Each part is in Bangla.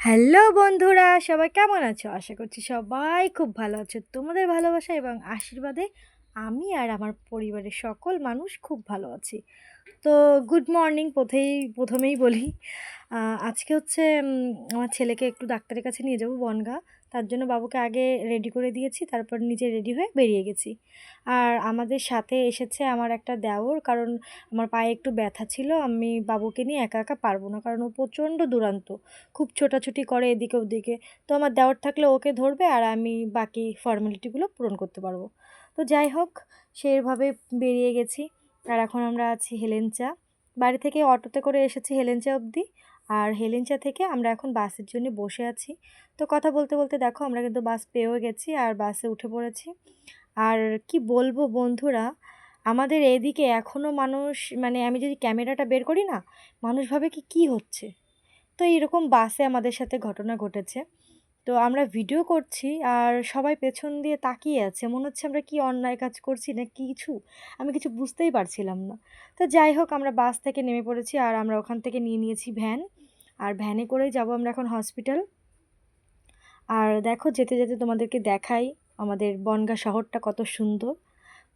হ্যালো বন্ধুরা, সবাই কেমন আছো? আশা করছি সবাই খুব ভালো আছো। তোমাদের ভালোবাসা এবং আশীর্বাদে আমি আর আমার পরিবারের সকল মানুষ খুব ভালো আছি। তো গুড মর্নিং প্রথেই, প্রথমেই বলি। আজকে হচ্ছে আমার ছেলেকে একটু ডাক্তারের কাছে নিয়ে যাব বনগা। তার জন্য বাবুকে আগে রেডি করে দিয়েছি, তারপর নিজে রেডি হয়ে বেরিয়ে গেছি। আর আমাদের সাথে এসেছে আমার একটা দেওর, কারণ আমার পায়ে একটু ব্যথা ছিল, আমি বাবুকে নিয়ে একা একা পারব না, কারণ ও প্রচণ্ড দুরান্ত, খুব ছোটাছুটি করে এদিকে ওদিকে। তো আমার দেওয়ার থাকলে ওকে ধরবে আর আমি বাকি ফর্মালিটিগুলো পূরণ করতে পারব। তো যাই হোক সেইভাবে বেরিয়ে গেছি। আর এখন আমরা আছি হেলেঞ্চা বাড়ি থেকে অটোতে করে এসেছি হেলেঞ্চা অবধি। আর হেলেঞ্চা থেকে আমরা এখন বাসের জন্য বসে আছি। তো কথা বলতে বলতে দেখো আমরা কিন্তু বাস পেয়েও গেছি আর বাসে উঠে পড়েছি। আর কি বলব বন্ধুরা, আমাদের এদিকে এখনও মানুষ মানে আমি যদি ক্যামেরাটা বের করি না, মানুষ ভাবে কি, কী হচ্ছে? তো এরকম বাসে আমাদের সাথে ঘটনা ঘটেছে। তো আমরা ভিডিও করছি আর সবাই পেছন দিয়ে তাকিয়ে আছে। মনে হচ্ছে আমরা কি অন্যায় কাজ করছি না কিছু? আমি কিছু বুঝতেই পারছিলাম না। তো যাই হোক, আমরা বাস থেকে নেমে পড়েছি আর আমরা ওখান থেকে নিয়ে নিয়েছি ভ্যান। আর ভ্যানে করেই যাব আমরা এখন হসপিটাল আর দেখো যেতে যেতে তোমাদেরকে দেখাই আমাদের বনগাঁ শহরটা কত সুন্দর।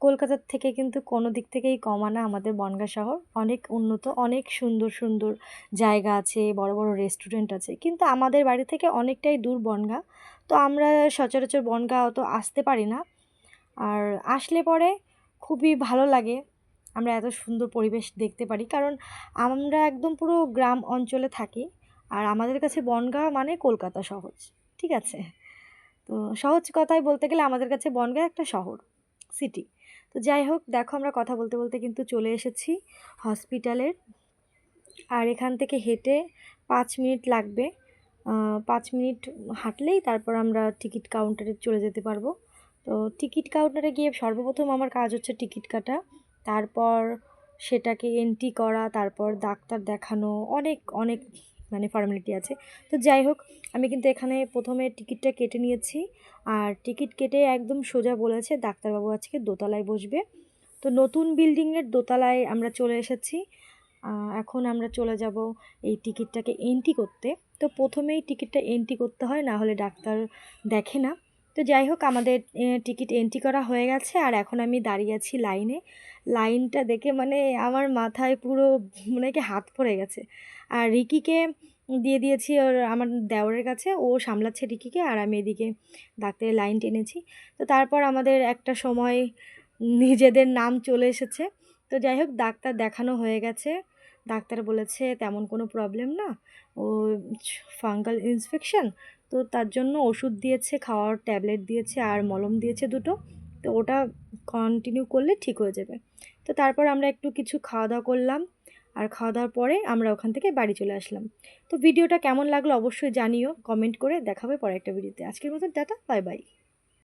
কলকাতার থেকে কিন্তু কোনো দিক থেকেই কমানা আমাদের বনগাঁ শহর। অনেক উন্নত, অনেক সুন্দর সুন্দর জায়গা আছে, বড় বড় রেস্টুরেন্ট আছে। কিন্তু আমাদের বাড়ি থেকে অনেকটাই দূর বনগাঁ। তো আমরা সচরাচর বনগাঁ অত আসতে পারি না। আর আসলে পরে খুবই ভালো লাগে। আমরা এত সুন্দর পরিবেশ দেখতে পারি। কারণ আমরা একদম পুরো গ্রাম অঞ্চলে থাকি আর আমাদের কাছে বনগাঁ মানে কলকাতা সহজ ঠিক আছে? তো সহজ কথায় বলতে গেলে আমাদের কাছে বনগাঁ একটা শহর সিটি তো যাই হোক, দেখো আমরা কথা বলতে বলতে কিন্তু চলে এসেছি হসপিটালের আর এখান থেকে হেঁটে পাঁচ মিনিট লাগবে। পাঁচ মিনিট হাঁটলেই তারপর আমরা টিকিট কাউন্টারে চলে যেতে পারব। তো টিকিট কাউন্টারে গিয়ে সর্বপ্রথম আমার কাজ হচ্ছে টিকিট কাটা। তারপর সেটাকে এন্ট্রি করা, তারপর ডাক্তার দেখানো, অনেক অনেক মানে ফর্মালিটি আছে। তো যাই হোক, আমি কিন্তু এখানে প্রথমে টিকিটটা কেটে নিয়েছি। আর টিকিট কেটে একদম সোজা বলেছে, ডাক্তারবাবু আজকে দোতলায় বসবে। তো নতুন বিল্ডিংয়ের দোতলায় আমরা চলে এসেছি। এখন আমরা চলে যাব এই টিকিটটাকে এন্ট্রি করতে। তো প্রথমেই টিকিটটা এন্ট্রি করতে হয়, না হলে ডাক্তার দেখে না। তো যাই হোক, আমাদের টিকিট এন্ট্রি করা হয়ে গেছে আর এখন আমি দাঁড়িয়ে আছি লাইনে। লাইনটা দেখে মানে আমার মাথায় পুরো মনে কি হাত পড়ে গেছে। আর রিকিকে দিয়ে দিয়েছি ওর, আমার দেওরের কাছে, ও সামলাচ্ছে রিকিকে আর আমি এদিকে ডাক্তারের লাইন টেনেছি। তো তারপর আমাদের একটা সময় নিজেদের নাম চলে এসেছে। তো যাই হোক, ডাক্তার দেখানো হয়ে গেছে। ডাক্তার বলেছে তেমন কোনো প্রবলেম না। ও ফাঙ্গাল ইনফেকশন তো তার জন্য ওষুধ দিয়েছে, খাওয়ার ট্যাবলেট দিয়েছে আর মলম দিয়েছে দুটো। তো ওটা কন্টিনিউ করলে ঠিক হয়ে যাবে। তো তারপর আমরা একটু কিছু খাওয়া দাওয়া করলাম আর খাওয়া দাওয়ার পরে আমরা ওখান থেকে বাড়ি চলে আসলাম। তো ভিডিওটা কেমন লাগল অবশ্যই জানিও কমেন্ট করে দেখাবে পরে একটা ভিডিওতে আজকের মতো টাটা বাই বাই